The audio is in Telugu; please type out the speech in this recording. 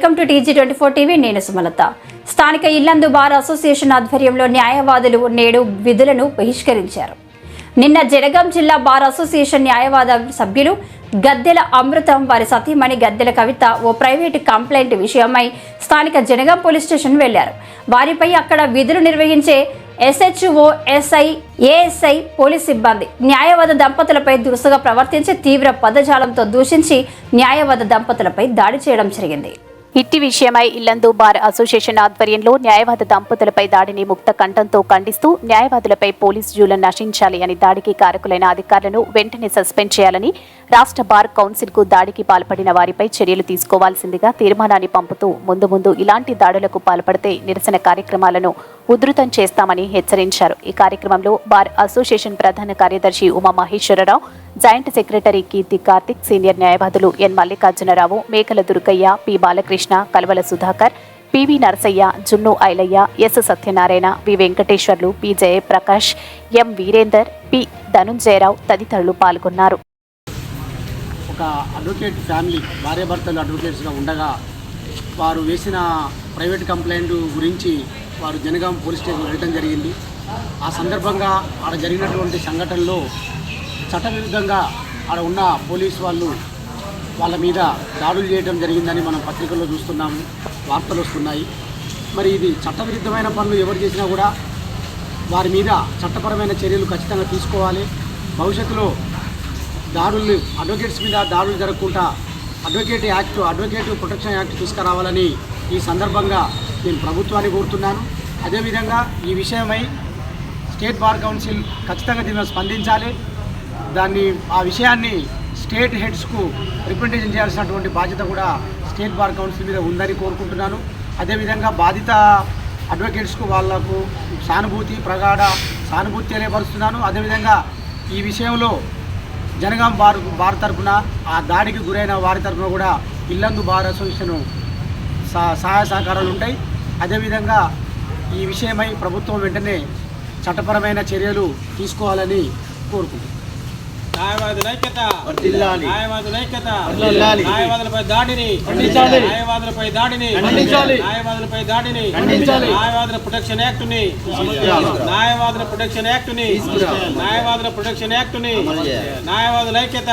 Welcome to TG twenty four TV నేను సుమలత. స్థానిక ఇల్లందు బార్ అసోసియేషన్ ఆధ్వర్యంలో న్యాయవాదులు నేడు విధులను బహిష్కరించారు. నిన్న జనగాం జిల్లా బార్ అసోసియేషన్ న్యాయవాద సభ్యులు గద్దెల అమృతం వారి సతీమణి గద్దెల కవిత ఓ ప్రైవేటు కంప్లైంట్ విషయమై స్థానిక జనగాం పోలీస్ స్టేషన్ వెళ్ళారు. వారిపై అక్కడ విధులు నిర్వహించే ఎస్హెచ్ఓ ఎస్ఐ ఏఎస్ఐ పోలీస్ సిబ్బంది న్యాయవాద దంపతులపై దురుసుగా ప్రవర్తించి తీవ్ర పదజాలంతో దూషించి న్యాయవాద దంపతులపై దాడి చేయడం జరిగింది. ఇట్టి విషయమై ఇల్లందు బార్ అసోసియేషన్ ఆధ్వర్యంలో న్యాయవాద దంపతులపై దాడిని ముక్త కంఠంతో ఖండిస్తూ న్యాయవాదులపై పోలీసు జూలను నశించాలి అని దాడికి కారకులైన అధికారులను వెంటనే సస్పెండ్ చేయాలని రాష్ట్ర బార్ కౌన్సిల్కు దాడికి పాల్పడిన వారిపై చర్యలు తీసుకోవాల్సిందిగా తీర్మానాన్ని పంపుతూ ముందు ముందు ఇలాంటి దాడులకు పాల్పడితే నిరసన కార్యక్రమాలను ఉధృతం చేస్తామని హెచ్చరించారు. ఈ కార్యక్రమంలో బార్ అసోసియేషన్ ప్రధాన కార్యదర్శి Uma Maheswararao joint secretary Keerthi Karthik senior న్యాయవాదులు N Mallikarjunarao Mekala Durgaiah P Balakrishna Kalvala Sudhakar PV Narasaiah Junnu Ailaiah S Satyanarayana V Venkateswarlu P Jayaprakash M Veerender P Dhanunjayarao తదితరులు పాల్గొన్నారు. ఒక అడ్వకేట్ ఫ్యామిలీ భార్యాభర్తలు అడ్వకేట్స్గా ఉండగా వారు వేసిన ప్రైవేట్ కంప్లైంట్ గురించి వారు జనగాం పోలీస్ స్టేషన్ వెళ్ళడం జరిగింది. ఆ సందర్భంగా ఆడ జరిగినటువంటి సంఘటనలో చట్టవిరుద్ధంగా ఆడ ఉన్న పోలీస్ వాళ్ళు వాళ్ళ మీద దాడులు చేయడం జరిగిందని మనం పత్రికల్లో చూస్తున్నాము వార్తలు వస్తున్నాయి. మరి ఇది చట్టవిరుద్ధమైన పనులు ఎవరు చేసినా కూడా వారి మీద చట్టపరమైన చర్యలు ఖచ్చితంగా తీసుకోవాలి. భవిష్యత్తులో దాడులు అడ్వకేట్స్ మీద దాడులు జరగకుండా advocate act advocate protection act తీసుకురావాలని ఈ సందర్భంగా నేను ప్రభుత్వాన్ని కోరుతున్నాను. అదేవిధంగా ఈ విషయమై స్టేట్ బార్ కౌన్సిల్ ఖచ్చితంగా దీనిలో స్పందించాలి. దాన్ని ఆ విషయాన్ని స్టేట్ హెడ్స్కు రిప్రజెంటేషన్ చేయాల్సినటువంటి బాధ్యత కూడా స్టేట్ బార్ కౌన్సిల్ మీద ఉందని కోరుకుంటున్నాను. అదేవిధంగా బాధిత అడ్వకేట్స్కు వాళ్ళకు సానుభూతి ప్రగాఢ సానుభూతి తెలియపరుస్తున్నాను. అదేవిధంగా ఈ విషయంలో జనగాం వారు వారి తరఫున ఆ దాడికి గురైన వారి తరపున కూడా ఇల్లందు బార్ అసోసియేషన్ సహ- సహాయ సహకారాలు ఉంటాయి. అదేవిధంగా ఈ విషయమై ప్రభుత్వం వెంటనే చట్టపరమైన చర్యలు తీసుకోవాలని కోరుకుంటున్నాను న్యాయవాదుల ఐక్యత. న్యాయవాదుల ఐక్యత. న్యాయవాదులపై దాడిని. న్యాయవాదులపై దాడిని. న్యాయవాదులపై దాడిని. న్యాయవాదుల ప్రొటెక్షన్ యాక్ట్ని. న్యాయవాదుల ప్రొటెక్షన్ యాక్ట్ని. న్యాయవాదుల ప్రొటెక్షన్ యాక్ట్ని న్యాయవాదుల ఐక్యత